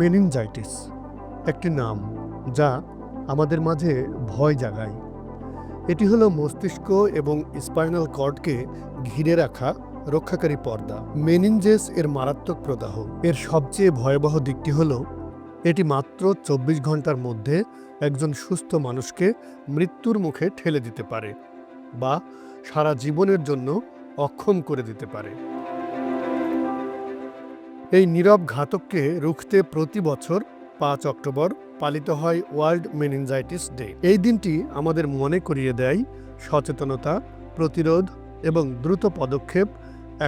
Meningitis একটি নাম যা আমাদের মাঝে ভয় জাগায়। এটি হলো মস্তিষ্ক এবং স্পাইনাল কর্ডকে ঘিরে রাখা রক্ষাকারী পর্দা। মেনিনজেস এর মারাত্মক প্রদাহ। এর সবচেয়ে ভয়াবহ দিকটি হল, এটি মাত্র চব্বিশ ঘণ্টার মধ্যে একজন সুস্থ মানুষকে মৃত্যুর মুখে ঠেলে দিতে পারে বা সারা জীবনের জন্য অক্ষম করে দিতে পারে। এই নীরব ঘাতককে রুখতে প্রতি বছর পাঁচ অক্টোবর পালিত হয় ওয়ার্ল্ড মেনিনজাইটিস ডে। এই দিনটি আমাদের মনে করিয়ে দেয় সচেতনতা, প্রতিরোধ এবং দ্রুত পদক্ষেপ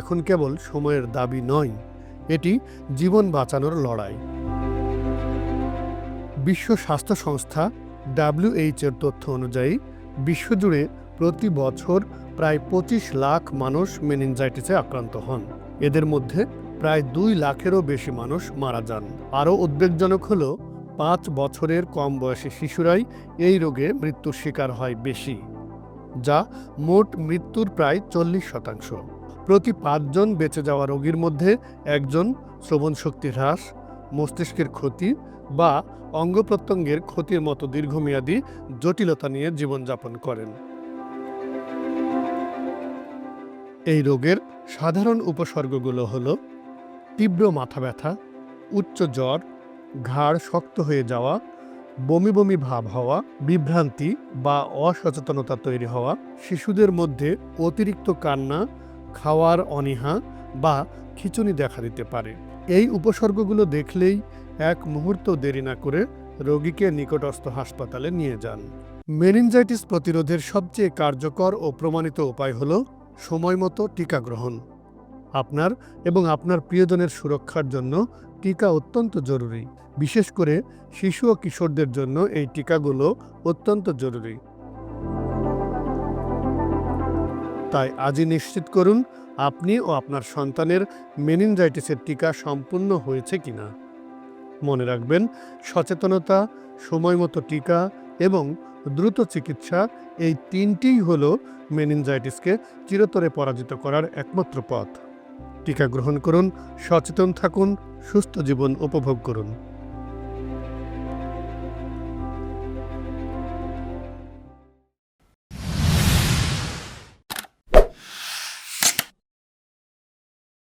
এখন কেবল সময়ের দাবি নয়, এটি জীবন বাঁচানোর লড়াই। বিশ্ব স্বাস্থ্য সংস্থা ডাব্লিউএইচ এর তথ্য অনুযায়ী, বিশ্বজুড়ে প্রতি বছর প্রায় পঁচিশ লাখ মানুষ মেনিনজাইটিসে আক্রান্ত হন। এদের মধ্যে প্রায় দুই লাখেরও বেশি মানুষ মারা যান। আরও উদ্বেগজনক হল, পাঁচ বছরের কম বয়সী শিশুরাই এই রোগে মৃত্যুর শিকার হয় বেশি, যা মোট মৃত্যুর প্রায় চল্লিশ শতাংশ। প্রতি পাঁচজন বেঁচে যাওয়া রোগীর মধ্যে একজন শ্রবণ শক্তি হ্রাস, মস্তিষ্কের ক্ষতি বা অঙ্গ প্রত্যঙ্গের ক্ষতির মতো দীর্ঘমেয়াদী জটিলতা নিয়ে জীবনযাপন করেন। এই রোগের সাধারণ উপসর্গগুলো হলো তীব্র মাথা ব্যথা, উচ্চ জ্বর, ঘাড় শক্ত হয়ে যাওয়া, বমি বমি ভাব হওয়া, বিভ্রান্তি বা অসচেতনতা তৈরি হওয়া, শিশুদের মধ্যে অতিরিক্ত কান্না, খাওয়ার অনীহা বা খিচুনি দেখা দিতে পারে। এই উপসর্গগুলো দেখলেই এক মুহূর্ত দেরি না করে রোগীকে নিকটস্থ হাসপাতালে নিয়ে যান। মেনিনজাইটিস প্রতিরোধের সবচেয়ে কার্যকর ও প্রমাণিত উপায় হল সময়মতো টিকা গ্রহণ। আপনার এবং আপনার প্রিয়জনের সুরক্ষার জন্য টিকা অত্যন্ত জরুরি। বিশেষ করে শিশু ও কিশোরদের জন্য এই টিকাগুলো অত্যন্ত জরুরি। তাই আজই নিশ্চিত করুন, আপনি ও আপনার সন্তানের মেনিনজাইটিসের টিকা সম্পূর্ণ হয়েছে কিনা। মনে রাখবেন, সচেতনতা, সময়মতো টিকা এবং দ্রুত চিকিৎসা এই তিনটিই হল মেনিনজাইটিসকে চিরতরে পরাজিত করার একমাত্র পথ। টিকা গ্রহণ করুন সচেতন থাকুন সুস্থ জীবন উপভোগ করুন।